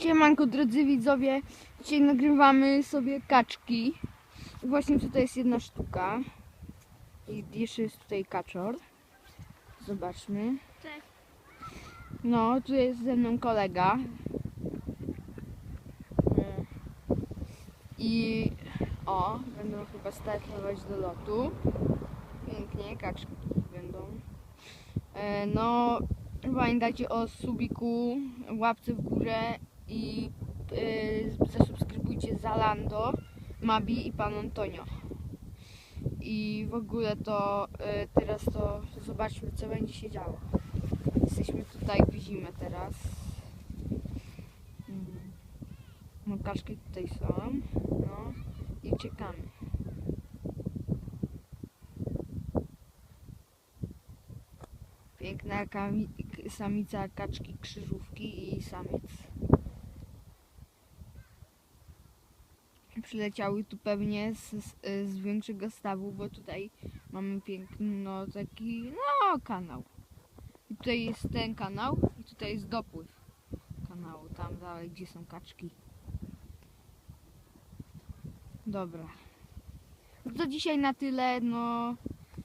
Siemanko drodzy widzowie, dzisiaj nagrywamy sobie kaczki. Właśnie tutaj jest jedna sztuka. I jeszcze jest tutaj kaczor. Zobaczmy. Cześć. No, tu jest ze mną kolega. E, I o, będą chyba startować do lotu. Pięknie, kaczki będą. E, No, pamiętajcie o subiku, łapce w górę i e, zasubskrybujcie Zalando, Mabi i Pan Antonio. I w ogóle to e, teraz to zobaczmy co będzie się działo. Jesteśmy tutaj w zimę teraz. Mm. No tutaj są. No i uciekamy. Piękna samica kaczki krzyżówki i samiec. Przyleciały tu pewnie z, z, większego stawu, bo tutaj mamy piękny no taki no kanał. I tutaj jest ten kanał i tutaj jest dopływ kanału, tam dalej, gdzie są kaczki. Dobra. No to dzisiaj na tyle, no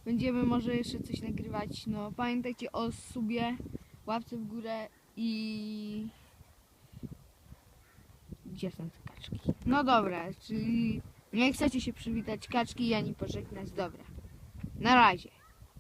będziemy może jeszcze coś nagrywać, no pamiętajcie o subie, łapce w górę i... Gdzie są te kaczki? No dobra, czyli nie chcecie się przywitać kaczki i ani pożegnać, dobra. Na razie.